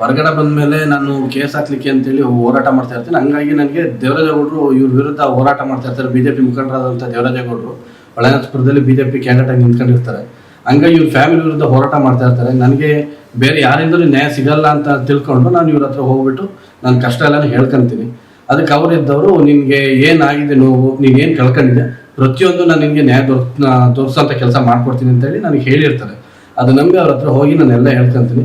ಹೊರಗಡೆ ಬಂದಮೇಲೆ ನಾನು ಕೇಸ್ ಹಾಕ್ಲಿಕ್ಕೆ ಅಂತೇಳಿ ಹೋರಾಟ ಮಾಡ್ತಾ ಇರ್ತೀನಿ. ಹಂಗಾಗಿ ನನಗೆ ದೇವರಾಜೇಗೌಡರು ಇವ್ರ ವಿರುದ್ಧ ಹೋರಾಟ ಮಾಡ್ತಾ ಇರ್ತಾರೆ. ಬಿ ಜೆ ಪಿ ಮುಖಂಡರಾದಂಥ ದೇವರಾಜೇಗೌಡರು ಜೆ ಪಿ ಕ್ಯಾಂಡಿಡೇಟ್ ಆಗಿ ನಿಂತ್ಕೊಂಡಿರ್ತಾರೆ. ಹಂಗಾಗಿ ಇವ್ರ ಫ್ಯಾಮಿಲಿ ವಿರುದ್ಧ ಹೋರಾಟ ಮಾಡ್ತಾ ಇರ್ತಾರೆ. ನನಗೆ ಬೇರೆ ಯಾರಿಂದಲೂ ನ್ಯಾಯ ಸಿಗಲ್ಲ ಅಂತ ತಿಳ್ಕೊಂಡು ನಾನು ಇವ್ರ ಹತ್ರ ಹೋಗ್ಬಿಟ್ಟು ನನ್ನ ಕಷ್ಟ ಎಲ್ಲನೂ ಹೇಳ್ಕೊಂತೀನಿ. ಅದಕ್ಕೆ ಅವರಿದ್ದವರು ನಿಮಗೆ ಏನಾಗಿದೆ ನೋವು ನೀನು ಏನು ಕಳ್ಕೊಂಡಿದೆ ಪ್ರತಿಯೊಂದು ನಾನು ನಿಮಗೆ ನ್ಯಾಯ ದೊರ್ ತೋರಿಸೋಂಥ ಕೆಲಸ ಮಾಡ್ಕೊಡ್ತೀನಿ ಅಂತೇಳಿ ನನಗೆ ಹೇಳಿರ್ತಾರೆ. ಅದು ನಂಬಿ ಅವ್ರ ಹತ್ರ ಹೋಗಿ ನಾನು ಎಲ್ಲ ಹೇಳ್ಕೊಂತೀನಿ.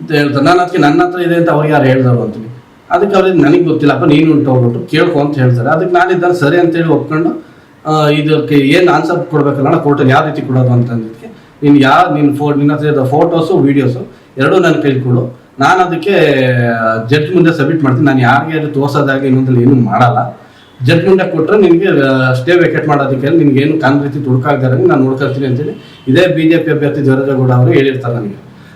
ಅಂತ ಹೇಳ್ತಾರೆ. ನಾನು ಅದಕ್ಕೆ ನನ್ನ ಹತ್ರ ಇದೆ ಅಂತ ಅವ್ರಿಗೆ ಯಾರು ಹೇಳ್ದವ್ರು ಅಂತೀನಿ ಅದಕ್ಕೆ ಅವ್ರಿಗೆ ನನಗೆ ಗೊತ್ತಿಲ್ಲಪ್ಪ ನೀನು ಉಂಟು ಹೋಗ್ಬಿಟ್ಟು ಕೇಳ್ಕೊ ಅಂತ ಹೇಳ್ತಾರೆ. ಅದಕ್ಕೆ ನಾನಿದ್ದಾನೆ ಸರಿ ಅಂತೇಳಿ ಒಪ್ಕೊಂಡು ಇದಕ್ಕೆ ಏನು ಆನ್ಸರ್ ಕೊಡ್ಬೇಕಲ್ಲ ಕೋರ್ಟಲ್ಲಿ ಯಾವ ರೀತಿ ಕೊಡೋದು ಅಂತಂದಿದ್ದಕ್ಕೆ ನೀನು ಯಾವ ನಿನ್ನ ಫೋ ನಿನ್ನ ಹತ್ರ ಇದ್ದ ಫೋಟೋಸು ವೀಡಿಯೋಸು ಎರಡೂ ನನ್ನ ಕೈಲಿ ನಾನು ಅದಕ್ಕೆ, ಜಡ್ಜ್ ಮುಂದೆ ಸಬ್ಮಿಟ್ ಮಾಡ್ತೀನಿ. ನಾನು ಯಾರಿಗೆ ಅದು ತೋರ್ಸೋದಾಗಲಿ ಇನ್ನೊಂದಲ್ಲಿ ಏನೂ ಮಾಡಲ್ಲ. ಜಡ್ಜ್ ಮುಂದೆ ಕೊಟ್ಟರೆ ನಿನಗೆ ಸ್ಟೇ ವೆಕೇಟ್ ಮಾಡೋದಕ್ಕೆ ನಿನ್ಗೆ ಏನು ಕಾನ್ ರೀತಿ ತುಡುಕಾಗ್ದಾರೆ ನಾನು ನೋಡ್ಕೊಳ್ತೀನಿ ಅಂತೇಳಿ ಇದೇ ಬಿ ಜೆ ಪಿ ಅಭ್ಯರ್ಥಿ ದೇವರಾಜಗೌಡ ಅವರು ಹೇಳಿರ್ತಾರೆ ನನಗೆ.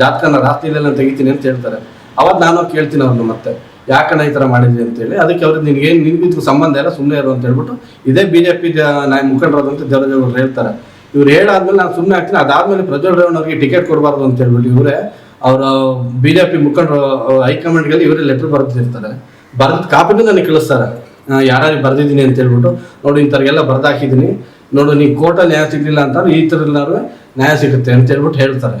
ಜಾತಕನ ರಾತ್ರಿಯಲ್ಲೆಲ್ಲ ನಾನು ತೆಗಿತೀನಿ ಅಂತ ಹೇಳ್ತಾರೆ. ಅವಾಗ ನಾನು ಕೇಳ್ತೀನಿ ಅವ್ರನ್ನ ಮತ್ತೆ, ಯಾಕಣ್ಣ ಈ ಥರ ಮಾಡಿದ್ವಿ ಅಂತೇಳಿ ಅದಕ್ಕೆ ಅವ್ರಿಗೆ ನಿನ್ಗೇನು ನಿನ್ಗೂ ಇದಕ್ಕೂ ಸಂಬಂಧ ಇಲ್ಲ ಸುಮ್ಮನೆ ಇರು ಅಂತ ಹೇಳ್ಬಿಟ್ಟು ಇದೇ ಬಿ ಜೆ ಪಿ ನಾಯಿ ಮುಖಂಡರಾದಂಥ ದೇವರಾಜ್ ಹೇಳ್ತಾರೆ. ಇವ್ರು ಹೇಳಾದ್ಮೇಲೆ ನಾನು ಸುಮ್ಮನೆ ಆಗ್ತೀನಿ. ಅದಾದ್ಮೇಲೆ ಪ್ರಜ್ವಲ್ ರೇವಣ್ಣ ಟಿಕೆಟ್ ಕೊಡಬಾರ್ದು ಅಂತ ಹೇಳ್ಬಿಟ್ಟು ಇವರೇ, ಅವರ ಬಿ ಜೆ ಪಿ ಮುಖಂಡರು ಹೈಕಮಾಂಡ್ಗೆ ಇವರೇ ಲೆಟ್ರ್ ಬರೆದಿರ್ತಾರೆ. ಬರೆದ ಕಾಪಿನೂ ನನಗೆ ಕಳಿಸ್ತಾರೆ. ಯಾರು ಬರ್ದಿದ್ದೀನಿ ಅಂತ ಹೇಳ್ಬಿಟ್ಟು, ನೋಡಿ ಇಂಥವ್ರಿಗೆಲ್ಲ ಬರ್ದಾಕಿದ್ದೀನಿ. ನೋಡು, ನೀ ಕೋರ್ಟಲ್ಲಿ ನ್ಯಾಯ ಸಿಗಲಿಲ್ಲ ಅಂತಾರೆ ಈ ಥರ ನ್ಯಾಯ ಸಿಗುತ್ತೆ ಅಂತ ಹೇಳ್ಬಿಟ್ಟು ಹೇಳ್ತಾರೆ.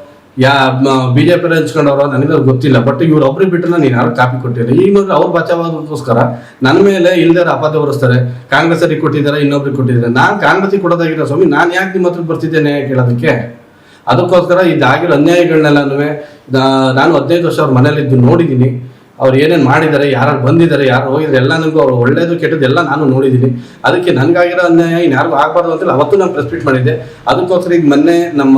ಯಾ ಬಿಜೆಪಿ ಹಂಚ್ಕೊಂಡವ್ರು ನನಗೆ ಗೊತ್ತಿಲ್ಲ. ಬಟ್ ಇವ್ರು ಒಬ್ರಿಗೆ ಬಿಟ್ಟರೆ ನಾನು ಯಾರು ಕಾಪಿ ಕೊಟ್ಟಿಲ್ಲ. ಈಗ ನೋಡ್ರಿ ಅವ್ರು ಬಚಾವಾಗೋಸ್ಕರ ನನ್ನ ಮೇಲೆ ಇಲ್ದಾರ ಅಪಾದ ಹೊರಿಸ್ತಾರೆ. ಕಾಂಗ್ರೆಸ್ಸರಿಗೆ ಕೊಟ್ಟಿದ್ದಾರೆ, ಇನ್ನೊಬ್ರಿಗೆ ಕೊಟ್ಟಿದ್ದಾರೆ. ನಾನು ಕಾಂಗ್ರೆಸ್ಸಿಗೆ ಕೊಡೋದಾಗಿರೋ ಸ್ವಾಮಿ, ನಾನು ಯಾಕೆ ನಿಮ್ಮ ಹತ್ರ ಬರ್ತಿದ್ದೇನೆ ಕೇಳೋದಕ್ಕೆ? ಅದಕ್ಕೋಸ್ಕರ ಇದಾಗಿರೋ ಅನ್ಯಾಯಗಳನ್ನೆಲ್ಲನೂ ನಾನು ಹದಿನೈದು ವರ್ಷ ಅವ್ರ ಮನೇಲಿದ್ದು ನೋಡಿದ್ದೀನಿ. ಅವ್ರು ಏನೇನು ಮಾಡಿದ್ದಾರೆ ಯಾರು ಬಂದಿದ್ದಾರೆ, ಯಾರು ಹೋಗಿದ್ದಾರೆ ಎಲ್ಲ ನನಗೂ ಅವ್ರು ಒಳ್ಳೇದು ಕೆಟ್ಟದ್ದು ಎಲ್ಲ ನಾನು ನೋಡಿದ್ದೀನಿ. ಅದಕ್ಕೆ ನನಗಾಗಿರೋ ಅನ್ಯಾಯ ಇನ್ಯಾರಿಗೂ ಆಗಬಾರ್ದು ಅಂತೇಳಿ ಅವತ್ತು ನಾನು ಪ್ರೆಸ್ ಮೀಟ್ ಮಾಡಿದ್ದೆ. ಅದಕ್ಕೋಸ್ಕರ ಈಗ ಮೊನ್ನೆ ನಮ್ಮ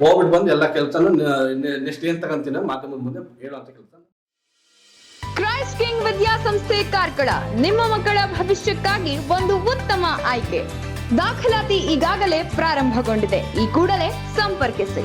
ಹೋಗ್ಬಿಟ್ಟು ಬಂದು ಎಲ್ಲ ಕೆಲಸನೂ ನೆಕ್ಸ್ಟ್ ಏನ್ ತಗೊಂತೀನಿ ಮಾಧ್ಯಮದ ಮುಂದೆ ಹೇಳುವಂತ ಕೆಲಸ ಕ್ರೈಸ್ಟ್ ಕಿಂಗ್ ವಿದ್ಯಾಸಂಸ್ಥೆ ಕಾರ್ಕಳ, ನಿಮ್ಮ ಮಕ್ಕಳ ಭವಿಷ್ಯಕ್ಕಾಗಿ ಒಂದು ಉತ್ತಮ ಆಯ್ಕೆ. ದಾಖಲಾತಿ ಈಗಾಗಲೇ ಪ್ರಾರಂಭಗೊಂಡಿದೆ. ಈ ಕೂಡಲೇ ಸಂಪರ್ಕಿಸಿ.